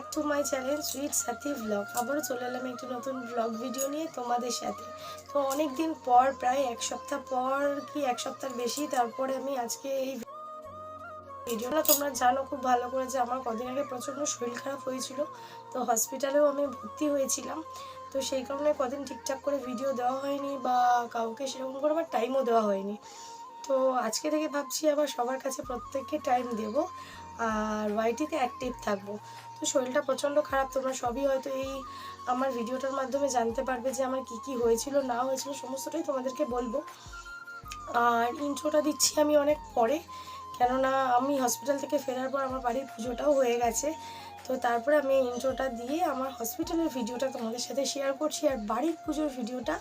Back to my channel sweet Sathi blog আবারও চলে এলাম একটি নতুন ব্লগ ভিডিও নিয়ে তোমাদের সাথে। তো অনেক দিন পর, প্রায় এক সপ্তাহ পর কি, এক সপ্তাহ বেশি, তারপরে আমি আজকে এই ভিডিওটা তোমরা জানো খুব ভালো করে যে আমার কদিন আগে প্রচণ্ড শরীর খারাপ হয়েছিল। তো হসপিটালেও আমি ভর্তি হয়েছিলাম। তো সেই কারণে কদিন ঠিকঠাক করে ভিডিও দেওয়া হয়নি বা কাউকে সেরকম করে আমার টাইমও দেওয়া হয়নি। তো আজকে থেকে ভাবছি আবার সবার কাছে প্রত্যেককে টাইম দেব। আর ওয়াইটিতে অ্যাক্টিভ থাকব। তো শরীরটা প্রচণ্ড খারাপ, তোমরা সবই হয়তো এই আমার ভিডিওটার মাধ্যমে জানতে পারবে যে আমার কি কি হয়েছিল, না হয়েছিল, সমস্তটাই তোমাদেরকে বলব। আর ইন্ট্রোটা দিচ্ছি আমি অনেক পরে, কেননা আমি হসপিটাল থেকে ফেরার পর আমার বাড়ির পুজোটাও হয়ে গেছে। তো তারপরে আমি ইন্ট্রোটা দিয়ে আমার হসপিটালের ভিডিওটা তোমাদের সাথে শেয়ার করছি, আর বাড়ির পুজোর ভিডিওটা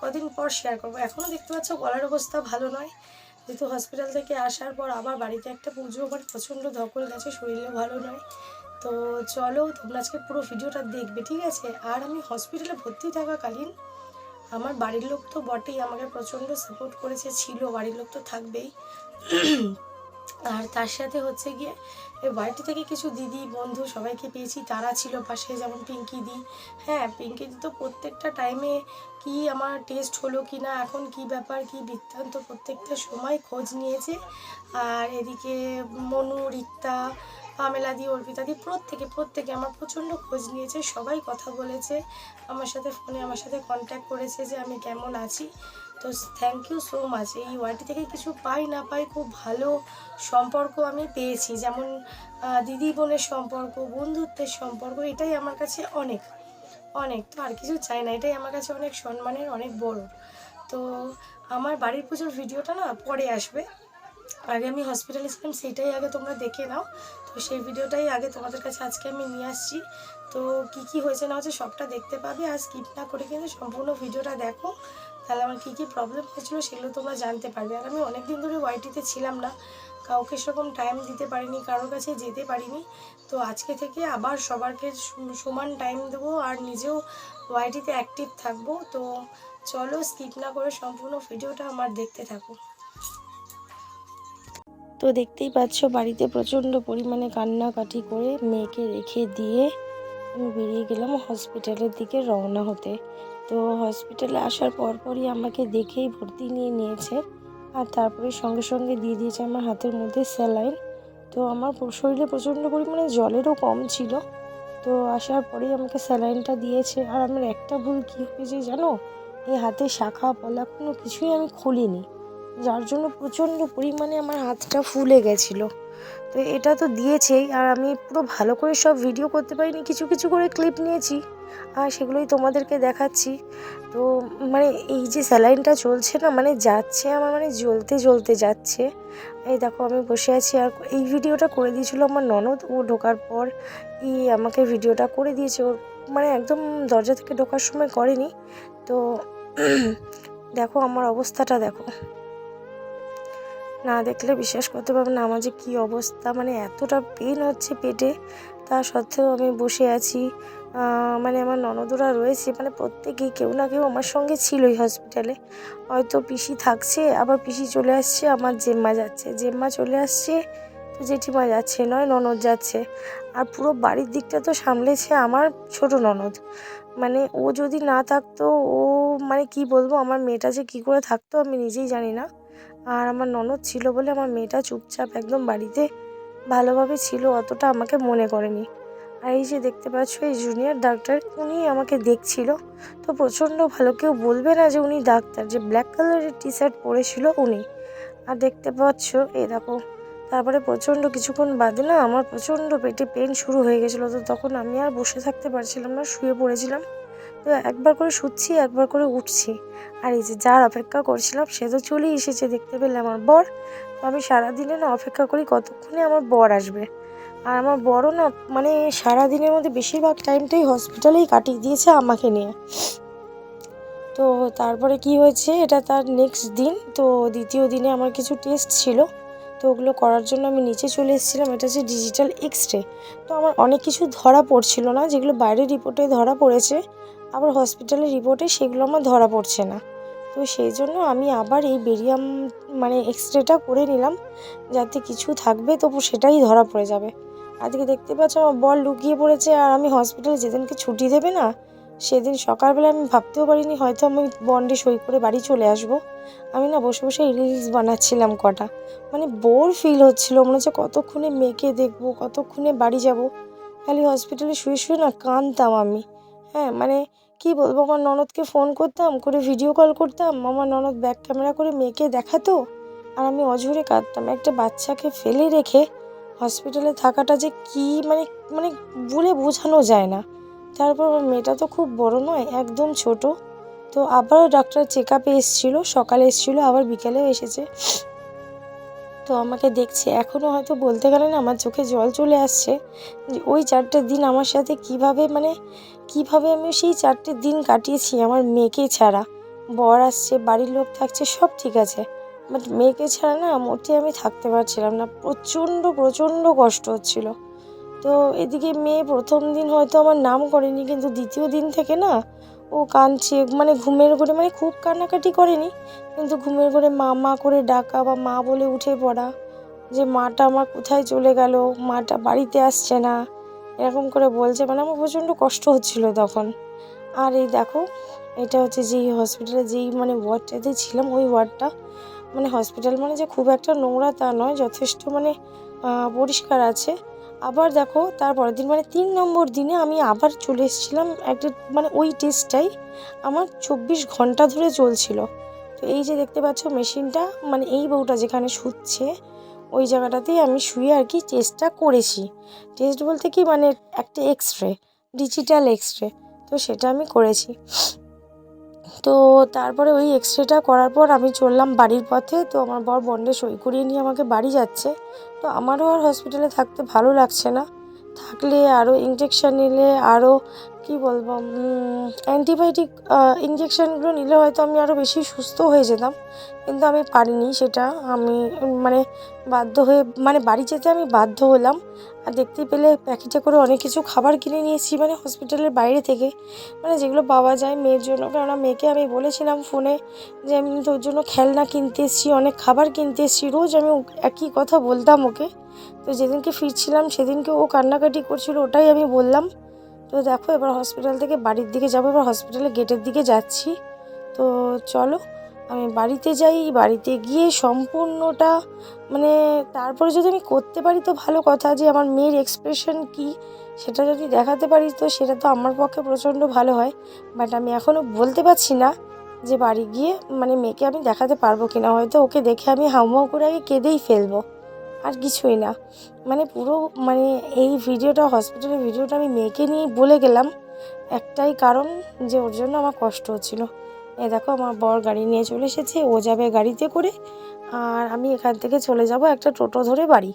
কদিন পর শেয়ার করব। এখনও দেখতে পাচ্ছ গলার অবস্থা ভালো নয়। যেহেতু হসপিটাল থেকে আসার পর আবার বাড়িতে একটা পুজো, আমার প্রচণ্ড ধকল গেছে শরীরে ভালো নয়। তো চলো তোমরা আজকে পুরো ভিডিওটা দেখবে, ঠিক আছে? আর আমি হসপিটালে ভর্তি থাকাকালীন, আমার বাড়ির লোক তো বটেই, আমাকে প্রচণ্ড সাপোর্ট করেছে, ছিল, বাড়ির লোক তো থাকবেই। আর তার সাথে হচ্ছে গিয়ে এই বাড়িটি থেকে কিছু দিদি, বন্ধু সবাইকে পেয়েছি, তারা ছিল পাশে, যেমন পিঙ্কি দি। হ্যাঁ পিঙ্কি দি তো প্রত্যেকটা টাইমে কি আমার টেস্ট হলো কি না, এখন কি ব্যাপার, কি বৃত্তান্ত, প্রত্যেকটা সময় খোঁজ নিয়েছে। আর এদিকে মনু, রিক্তা পামেলাদি অর্পিতাদি প্রত্যেকে প্রত্যেকে আমার প্রচণ্ড খোঁজ নিয়েছে, সবাই কথা বলেছে, আমার সাথে ফোনে আমার সাথে কন্ট্যাক্ট করেছে যে আমি কেমন আছি। তো থ্যাংক ইউ সো মাচ এই ওয়ার্ডটি থেকে কিছু পাই না পাই খুব ভালো সম্পর্ক আমি পেয়েছি, যেমন দিদি বোনের সম্পর্ক, বন্ধুত্বের সম্পর্ক, এটাই আমার কাছে অনেক অনেক। তো আর কিছু চাই না, এটাই আমার কাছে অনেক সম্মানের, অনেক বড়। তো আমার বাড়ির পুজোর ভিডিওটা না পরে আসবে। আগে আমি হসপিটালে ছিলাম, সেটাই আগে তোমরা দেখে নাও। তো সেই ভিডিওটাই আগে তোমাদের কাছে আজকে আমি নিয়ে আসছি। তো কি কি হয়েছে না হচ্ছে সবটা দেখতে পাবে, আর স্কিপ না করে কিন্তু সম্পূর্ণ ভিডিওটা দেখো। তাহলে আমার কী কী প্রবলেম হয়েছিল সেগুলো তোমরা জানতে পারবে। আর আমি অনেক দিন ধরে ওয়াইটিতে ছিলাম না, কাউকে সেরকম টাইম দিতে পারিনি, কারোর কাছে যেতে পারিনি। তো আজকে থেকে আবার সবারকে সমান টাইম দেবো, আর নিজেও ওয়াইটিতে অ্যাক্টিভ থাকব। তো চলো স্কিপ না করে সম্পূর্ণ ভিডিওটা আমার দেখতে থাকো। তো দেখতেই পাচ্ছ বাড়িতে প্রচণ্ড পরিমাণে কান্নাকাটি করে মেয়েকে রেখে দিয়ে আমি বেরিয়ে গেলাম হসপিটালের দিকে রওনা হতে। তো হসপিটালে আসার পরপরই আমাকে দেখেই ভর্তি নিয়ে নিয়েছে আর তারপরে সঙ্গে সঙ্গে দিয়ে দিয়েছে আমার হাতের মধ্যে স্যালাইন। তো আমার শরীরে প্রচণ্ড পরিমাণে জলেরও কম ছিল। তো আসার পরেই আমাকে স্যালাইনটা দিয়েছে আর আমার একটা ভুল কী হয়েছে জানো? এই হাতে শাখা পলা কোনো কিছুই আমি খুলিনি। যার জন্য প্রচণ্ড পরিমাণে আমার হাতটা ফুলে গেছিল। তো এটা তো দিয়েছেই, আর আমি পুরো ভালো করে সব ভিডিও করতে পারিনি, কিছু কিছু করে ক্লিপ নিয়েছি, আর সেগুলোই তোমাদেরকে দেখাচ্ছি। তো মানে এই যে স্যালাইনটা চলছে না মানে যাচ্ছে আমার মানে জ্বলতে জ্বলতে যাচ্ছে। এই দেখো আমি বসে আছি, আর এই ভিডিওটা করে দিয়েছিল আমার ননদ। ও ঢোকার পর ই আমাকে ভিডিওটা করে দিয়েছে। ওর মানে একদম দরজা থেকে ঢোকার সময় করেনি। তো দেখো আমার অবস্থাটা দেখো। না দেখলে বিশ্বাস করতে পারবে না আমার যে কী অবস্থা। মানে এতটা পেন হচ্ছে পেটে। তা সত্ত্বেও আমি বসে আছি। মানে আমার ননদরা রয়েছে। মানে প্রত্যেকেই কেউ না কেউ আমার সঙ্গে ছিলই হসপিটালে হয়তো পিসি থাকছে, আবার পিসি চলে আসছে, আমার জেম্মা যাচ্ছে। জেম্মা চলে আসছে তো জেঠিমা যাচ্ছে, নয় ননদ যাচ্ছে। আর পুরো বাড়ির দিকটা তো সামলেছে আমার ছোট ননদ। মানে ও যদি না থাকতো, ও মানে কি বলব, আমার মেয়েটা যে কী করে থাকতো আমি নিজেই জানি না। আর আমার ননদ ছিল বলে আমার মেয়েটা চুপচাপ একদম বাড়িতে ভালোভাবে ছিল, অতটা আমাকে মনে করেনি। আর এই যে দেখতে পাচ্ছ, এই জুনিয়র ডাক্তার উনি আমাকে দেখছিল। তো প্রচণ্ড ভালো, কেউ বলবে না যে উনি ডাক্তার, যে ব্ল্যাক কালারের টি শার্ট পরেছিল উনি। আর দেখতে পাচ্ছ, এই দেখো, তারপরে প্রচণ্ড কিছুক্ষণ বাদে না আমার প্রচণ্ড পেটে পেন শুরু হয়ে গেছিল। তো তখন আমি আর বসে থাকতে পারছিলাম না, শুয়ে পড়েছিলাম। তো একবার করে শুচ্ছি, একবার করে উঠছি। আর এই যে যার অপেক্ষা করছিলাম, সে তো চলেই এসেছে দেখতে পেলে আমার বর। তো আমি সারাদিনে না অপেক্ষা করি কতক্ষণে আমার বর আসবে। আর আমার বড় না মানে সারাদিনের মধ্যে বেশিরভাগ টাইমটাই হসপিটালেই কাটিয়ে দিয়েছে আমাকে নিয়ে। তো তারপরে কি হয়েছে, এটা তার নেক্সট দিন। তো দ্বিতীয় দিনে আমার কিছু টেস্ট ছিল। তো ওগুলো করার জন্য আমি নিচে চলে এসেছিলাম। এটা হচ্ছে ডিজিটাল এক্স রে তো আমার অনেক কিছু ধরা পড়ছিল না, যেগুলো বাইরের রিপোর্টে ধরা পড়েছে। আবার হসপিটালের রিপোর্টে সেগুলো আমার ধরা পড়ছে না। তো সেই জন্য আমি আবার এই বেরিয়াম মানে এক্স রেটা করে নিলাম, যাতে কিছু থাকবে, তবু সেটাই ধরা পড়ে যাবে। আজকে দেখতে পাচ্ছ আমার বল লুকিয়ে পড়েছে, আর আমি হসপিটালে যেদিনকে ছুটি দেবে না, সেদিন সকালবেলা আমি ভাবতেও পারিনি, হয়তো আমি বন্ডে সই করে বাড়ি চলে আসব। আমি না বসে বসে রিলস বানাচ্ছিলাম কটা। মানে বোর ফিল হচ্ছিল, মনে হচ্ছে কতক্ষণে মেয়েকে দেখব, কতক্ষণে বাড়ি যাব। খালি হসপিটালে শুয়ে শুয়ে না কাঁদতাম আমি। হ্যাঁ মানে কি বলব, আমার ননদকে ফোন করতাম, করে ভিডিও কল করতাম আমার ননদ ব্যাক ক্যামেরা করে মেয়েকে দেখাতো, আর আমি অঝরে কাঁদতাম। একটা বাচ্চাকে ফেলে রেখে হসপিটালে থাকাটা যে কি মানে মানে বলে বোঝানো যায় না। তারপর আমার মেয়েটা তো খুব বড় নয়, একদম ছোট। তো আবারও ডাক্তার চেক আপে এসেছিল, সকালে এসেছিল, আবার বিকেলেও এসেছে। তো আমাকে দেখছে। এখনও হয়তো বলতে গেলে না আমার চোখে জল চলে আসছে যে ওই চারটে দিন আমার সাথে কীভাবে মানে কীভাবে আমি সেই চারটে দিন কাটিয়েছি আমার মেয়েকে ছাড়া। বর আসছে, বাড়ির লোক থাকছে, সব ঠিক আছে। বাট মেয়েকে ছাড়া না মোটে আমি থাকতে পারছিলাম না। প্রচণ্ড প্রচণ্ড কষ্ট হচ্ছিল। তো এদিকে মেয়ে প্রথম দিন হয়তো আমার নাম করেনি, কিন্তু দ্বিতীয় দিন থেকে না ও কাঁদছে মানে ঘুমের ঘরে মানে খুব কান্নাকাটি করেনি, কিন্তু ঘুমের ঘরে মা মা করে ডাকা বা মা বলে উঠে পড়া যে মাটা আমার কোথায় চলে গেল, মাটা বাড়িতে আসছে না, এরকম করে বলছে মানে আমার প্রচণ্ড কষ্ট হচ্ছিল তখন। আর এই দেখো, এটা হচ্ছে যেই হসপিটালে যেই মানে ওয়ার্ডটাতে ছিলাম, ওই ওয়ার্ডটা মানে হসপিটাল মানে যে খুব একটা নোংরা তা নয়, যথেষ্ট মানে পরিষ্কার আছে। আবার দেখো তারপরের দিন মানে তিন নম্বর দিনে আমি আবার চলে এসেছিলাম একটা মানে ওই টেস্টটাই আমার চব্বিশ ঘণ্টা ধরে চলছিল। তো এই যে দেখতে পাচ্ছ মেশিনটা মানে এই বউটা যেখানে শুচ্ছে, ওই জায়গাটাতেই আমি শুয়ে আর কি টেস্টটা করেছি। টেস্ট বলতে কি মানে একটা X ray digital X ray তো সেটা আমি করেছি। তো তারপরে ওই এক্সরেটা করার পর আমি চললাম বাড়ির পথে। তো আমার বর বন্ডে সই করিয়ে নিয়ে আমাকে বাড়ি যাচ্ছে। তো আমারও আর হসপিটালে থাকতে ভালো লাগছে না। থাকলে আরও ইঞ্জেকশান নিলে আরও কি বলব অ্যান্টিবায়োটিক ইঞ্জেকশানগুলো নিলে হয়তো আমি আরও বেশি সুস্থ হয়ে যেতাম। কিন্তু আমি পারিনি সেটা। আমি মানে বাধ্য হয়ে মানে বাড়ি যেতে আমি বাধ্য হলাম। আর দেখতে পেলে প্যাকেটে করে অনেক কিছু খাবার কিনে নিয়েছি মানে হসপিটালের বাইরে থেকে। মানে যেগুলো পাওয়া যায় মেয়ের জন্য। কেননা, মেয়েকে আমি বলেছিলাম ফোনে যে, আমি তোর জন্য খেলনা কিনতে এসেছি, অনেক খাবার কিনতে এসেছি। রোজ আমি একই কথা বলতাম ওকে। তো যেদিনকে ফিরছিলাম, সেদিনকে ও কান্নাকাটি করছিল, ওটাই আমি বললাম। তো দেখো, এবার হসপিটাল থেকে বাড়ির দিকে যাব, এবার হসপিটালে গেটের দিকে যাচ্ছি। তো চলো, আমি বাড়িতে যাই, বাড়িতে গিয়ে সম্পূর্ণটা মানে তারপরে যদি আমি করতে পারি তো ভালো কথা, যে আমার মেয়ের এক্সপ্রেশন কি, সেটা যদি দেখাতে পারি তো সেটা তো আমার পক্ষে প্রচণ্ড ভালো হয়। বাট আমি এখনও বলতে পারছি না যে বাড়ি গিয়ে মানে মেয়েকে আমি দেখাতে পারব কিনা, হয়তো ওকে দেখে আমি হাউমাউ করে আগে কেঁদেই ফেলব। আর কিছুই না। মানে পুরো মানে এই ভিডিওটা হসপিটালের ভিডিওটা আমি মেয়েকে নিয়েই বলে গেলাম। একটাই কারণ যে ওর জন্য আমার কষ্ট হচ্ছিল। এ দেখো, আমার বর গাড়ি নিয়ে চলে এসেছে, ও যাবে গাড়িতে করে। আর আমি এখান থেকে চলে যাব একটা টোটো ধরে বাড়ি।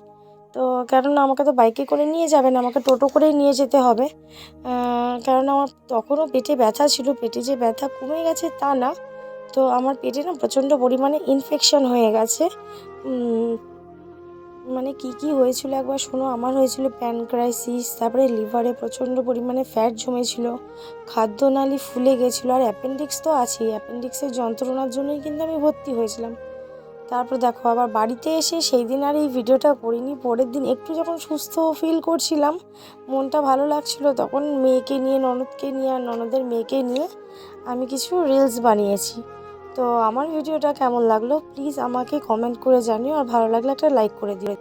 তো কেননা আমাকে তো বাইকে করে নিয়ে যাবে না, আমাকে টোটো করেই নিয়ে যেতে হবে। কারণ আমার তখনও পেটে ব্যথা ছিল। পেটে যে ব্যথা কমে গেছে তা না। তো আমার পেটে না প্রচণ্ড পরিমাণে ইনফেকশন হয়ে গেছে। মানে কি কি হয়েছিল একবার শোনো, আমার হয়েছিল প্যানক্রাইসিস তারপরে লিভারে প্রচণ্ড পরিমাণে ফ্যাট জমেছিল খাদ্যনালী ফুলে গেছিল, আর অ্যাপেন্ডিক্স তো আছেই অ্যাপেন্ডিক্সের যন্ত্রণার জন্যই কিন্তু আমি ভর্তি হয়েছিলাম। তারপর দেখো, আবার বাড়িতে এসে সেই দিন আর এই ভিডিওটা করিনি, পরের দিন একটু যখন সুস্থ ফিল করছিলাম, মনটা ভালো লাগছিল, তখন মেয়েকে নিয়ে, ননদকে নিয়ে আর ননদের মেয়েকে নিয়ে আমি কিছু রিলস বানিয়েছি। তো আমার ভিডিওটা কেমন লাগল প্লিজ আমাকে কমেন্ট করে জানিও, আর ভালো লাগলে একটা লাইক করে দিও।